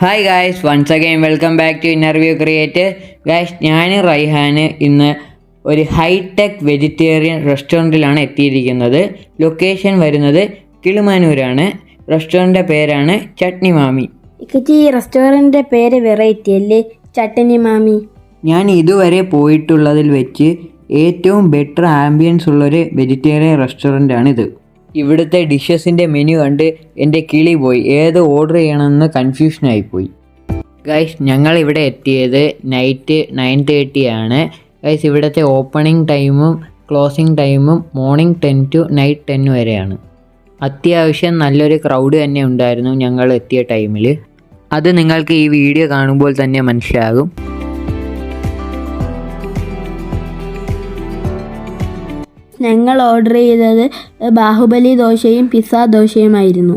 Hi guys once again welcome back to interview create guys ഞാൻ റൈഹാന് ഇന്ന് ഒരു hi tech vegetarian റെസ്റ്റോറന്റിലാണ് എത്തിയിരിക്കുന്നത്. ലൊക്കേഷൻ വരുന്നത് കിളിമാനൂരാണ്. റെസ്റ്റോറന്റിന്റെ പേരാണ് ചട്നി മാമി. ഇക്കച്ചി ഈ റെസ്റ്റോറന്റിന്റെ പേര് വെറൈറ്റി അല്ലേ? ചട്ടനി മാമി. ഞാൻ ഇതുവരെ പോയിട്ടുള്ളതിൽ വെച്ച് ഏറ്റവും ബെറ്റർ ആംബിയൻസ് ഉള്ളൊരു വെജിറ്റേറിയൻ റെസ്റ്റോറന്റാണിത് ഇവിടുത്തെ ഡിഷസിന്റെ മെനു കണ്ട് എന്റെ കിളി പോയി. ഏത് ഓർഡർ ചെയ്യണമെന്ന് കൺഫ്യൂഷനായി പോയി ഗൈസ് ഞങ്ങൾ ഇവിടെ എത്തിയത് നൈറ്റ് നയൻ തേർട്ടി ആണ്. ഗൈസ് ഇവിടുത്തെ ഓപ്പണിംഗ് ടൈമും ക്ലോസിംഗ് ടൈമും morning ten to night ten വരെയാണ്. അത്യാവശ്യം നല്ലൊരു ക്രൗഡ് തന്നെ ഉണ്ടായിരുന്നു ഞങ്ങൾ എത്തിയ ടൈമിൽ അത് നിങ്ങൾക്ക് ഈ വീഡിയോ കാണുമ്പോൾ തന്നെ മനസ്സിലാകും. ഞങ്ങൾ ഓർഡർ ചെയ്തത് ബാഹുബലി ദോശയും പിസ്സ ദോശയുമായിരുന്നു.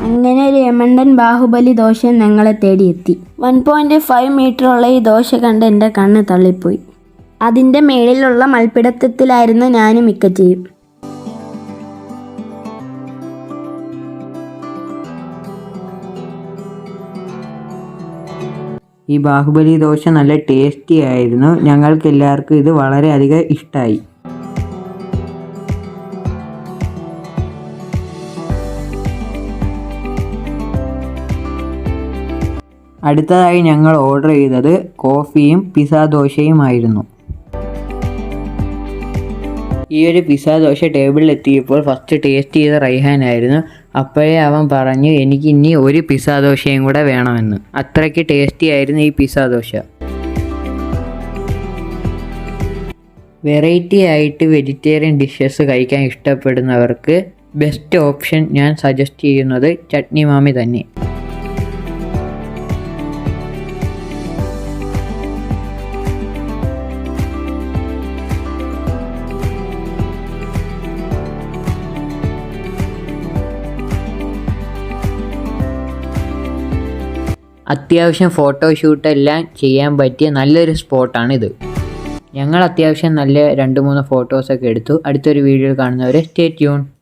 അങ്ങനെ ഒരു യമണ്ടൻ ബാഹുബലി ദോശ ഞങ്ങളെ തേടിയെത്തി. വൺ പോയിന്റ് ഫൈവ് മീറ്ററുള്ള ഈ ദോശ കണ്ട് എന്റെ കണ്ണ് തള്ളിപ്പോയി. അതിന്റെ മേളിലുള്ള മൽപ്പിടത്തത്തിലായിരുന്നു ഞാനും മിക്കച്ചയും. ഈ ബാഹുബലി ദോശ നല്ല ടേസ്റ്റി ആയിരുന്നു. ഞങ്ങൾക്ക് എല്ലാവർക്കും ഇത് വളരെയധികം ഇഷ്ടമായി അടുത്തതായി ഞങ്ങൾ ഓർഡർ ചെയ്തത് കോഫിയും പിസ ദോശയുമായിരുന്നു ഈ ഒരു പിസ ദോശ ടേബിളിൽ എത്തിയപ്പോൾ ഫസ്റ്റ് ടേസ്റ്റ് ചെയ്ത റൈഹാനായിരുന്നു അപ്പോഴേ അവൻ പറഞ്ഞു എനിക്ക് ഇനി ഒരു പിസ ദോശയും കൂടെ വേണമെന്ന്. അത്രയ്ക്ക് ടേസ്റ്റി ആയിരുന്നു ഈ പിസ ദോശ വെറൈറ്റി ആയിട്ട് വെജിറ്റേറിയൻ ഡിഷസ് കഴിക്കാൻ ഇഷ്ടപ്പെടുന്നവർക്ക് ബെസ്റ്റ് ഓപ്ഷൻ ഞാൻ സജസ്റ്റ് ചെയ്യുന്നത് ചട്നി മാമി തന്നെ. അത്യാവശ്യം ഫോട്ടോഷൂട്ട് എല്ലാം ചെയ്യാൻ പറ്റിയ നല്ലൊരു സ്പോട്ടാണിത് ഞങ്ങൾ അത്യാവശ്യം നല്ല രണ്ട് മൂന്ന് ഫോട്ടോസൊക്കെ എടുത്തു. അടുത്തൊരു വീഡിയോ കാണുന്നവരെ സ്റ്റേ ട്യൂൺ